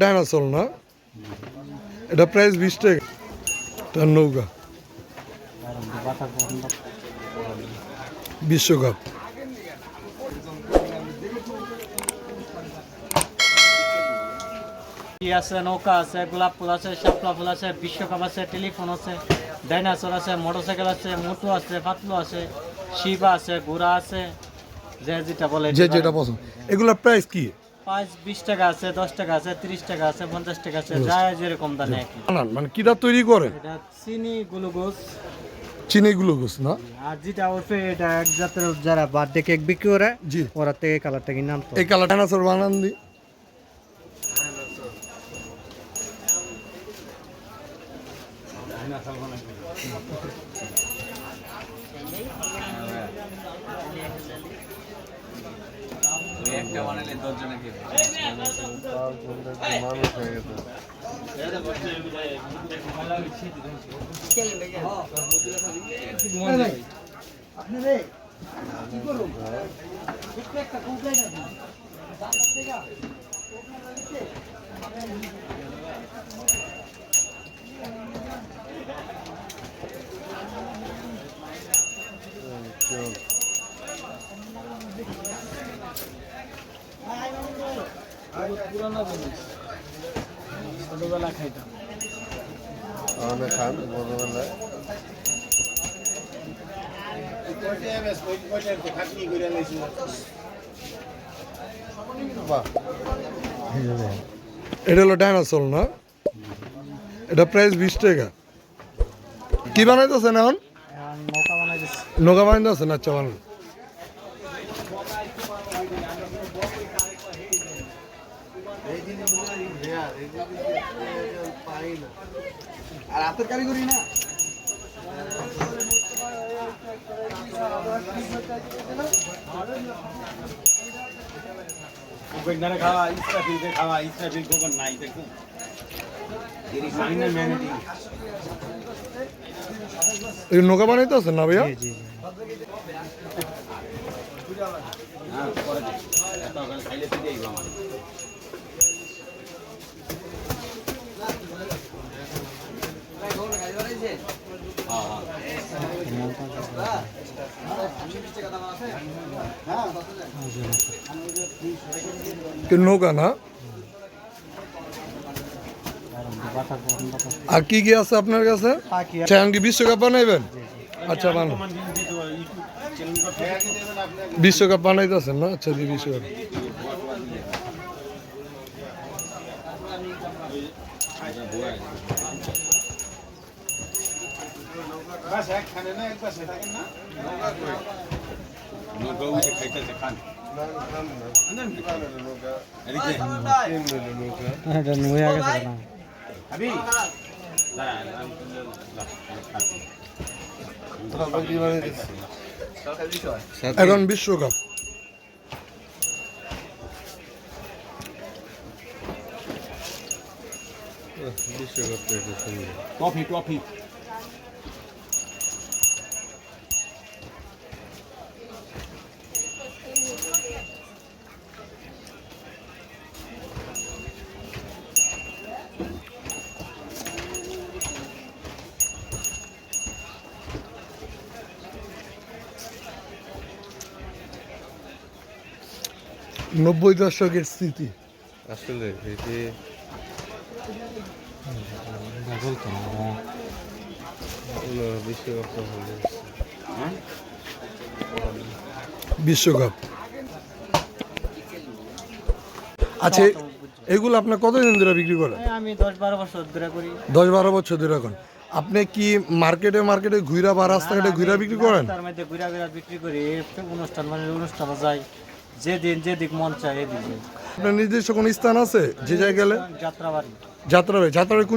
ডাইনাসল না? এটা প্রাইস বিশ টাকা। নৌকা। বিশ্বকাপ। কি আছে নৌকা আছে গোলাপ ফুল আছে শাপলা ফুল আছে বিশ্বকাপ আছে টেলিফোন আছে ডাইনাসর আছে মোটরসাইকেল আছে মোটু আছে পাতলু আছে শিবা আছে ঘোড়া আছে যে যেটা বলে যে যেটা পছন্দ। এগুলোর প্রাইস কি? পাঁচ বিশ টাকা আছে দশ টাকা আছে তিরিশ টাকা আছে পঞ্চাশ টাকা আছে যা যেরকম দামে কি মানে কিটা তৈরি করেন এটা চিনি গ্লুকোজ। চিনি গ্লুকোজ না? আর যেটা ওরফে এটা এক জাতের যারা বার্থডে কেক বিক্রি করে জি। ওরা থেকে কালারটা কিনে আনতো। এই কালার ডাইনাসর বানান দি ছোটবেলা খাইতাম আমাদের খান বড়বেলায় এটা হলো ডাইনাসল না? এটা প্রাইস বিশ টাকা। কি বানাইতেছেন এখন? নৌকা বানাইতেছেন? আচ্ছা বানান। আর হাতের কারিগরি না? খাওয়া নাই সামনে ম্যানেটি নৌকা বানাইতেছেন না ভাইয়া? হ্যাঁ নৌকা না? আর কি কি আছে আপনার কাছে? আচ্ছা কি বিশ্বকাপ বানাইবেন? আচ্ছা বানান। বিশ্বকাপ বানাইতেছেন না? আচ্ছা দি বিশ্বকাপ। নৌকা উঠে খাইতেছে খান। এখন বিশ্বকাপ। বিশ্বকাপ তো এটা নব্বই দশকের স্মৃতি। আসলে এটি হ্যাঁ বিশ্বকাপ। আচ্ছা এগুলো আপনার কতদিন ধরে বিক্রি করেন? আমি দশ বারো বছর ধরে করি। দশ বারো বছর ধরে এখন আপনি কি মার্কেটে মার্কেটে ঘুরা বা রাস্তাঘাটে ঘুরা বিক্রি করেন? তার মধ্যে ঘুরা ঘুরা বিক্রি করি অনুষ্ঠান মানে অনুষ্ঠানে যাই যেদিন যেদিক মন চায় এদিকে। আপনার নির্দিষ্ট কোনো স্থান আছে যে জায়গায় গেলে যাত্রাবাড়ি। যাত্রা যাত্রা কোন